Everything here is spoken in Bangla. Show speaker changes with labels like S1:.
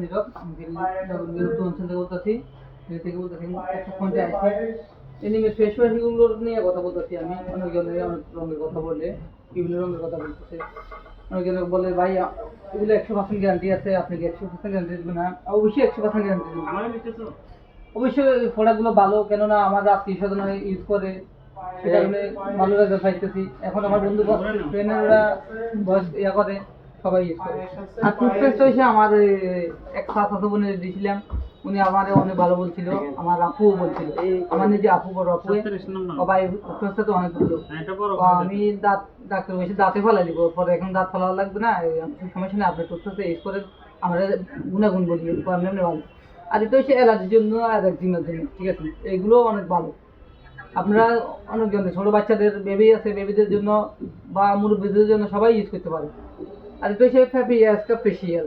S1: মিস্টার নীরব অঞ্চল থেকে বলতেছি থেকে বলতেছি একটা ফোনটা আছে। এনিমে ফেস ওয়াশগুলোর নিয়ে কথা বলতেছি আমি। অনেক রঙের কথা বলে বিভিন্ন রঙের কথা বলতেছে। বলে ভাই এগুলো একশো পার্সেন্ট গ্যারান্টি আছে আপনি একশো পার্সেন্ট গ্যারান্টি না? অবশ্যই একশো পার্সেন্ট গ্যারান্টি দেবো। অবশ্যই প্রোডাক্টগুলো ভালো কেননা আমার আত্মীয় স্বজন ইউজ করে সে কারণে ভালো রেজাল্ট পাইতেছি। এখন আমার বন্ধু ফ্রেন্ডরা বয়স ইয়া করে সবাই ইউজ করে। আর টুথপেস্ট হয়েছে আমার এক সাথে বোনে দিয়েছিলাম উনি আমার অনেক ভালো বলছিল আমার আপুও বলছিল আমার নিজে আপু বড় আপু সবাই টুথপেস্টটা তো অনেক ভালো। আমি দাঁত ডাক্তার বসে দাঁতে ফেলা দিব পরে এখন দাঁত ফেলা লাগবে না সমস্যা নেই আপনি টুথপেস্ট ইউজ করে আমরা গুণাগুণ বলি ভালো। আর এটা হচ্ছে অ্যালার্জির জন্য অ্যালার্জিনের জন্য ঠিক আছে? এগুলো অনেক ভালো। আপনারা অনেক অনেকজন, ছোট বাচ্চাদের বেবি আছে বেবিদের জন্য বা মুরব্বীদের জন্য সবাই ইউজ করতে পারে। আর এটা হচ্ছে ফ্যাপি ফেসিয়াল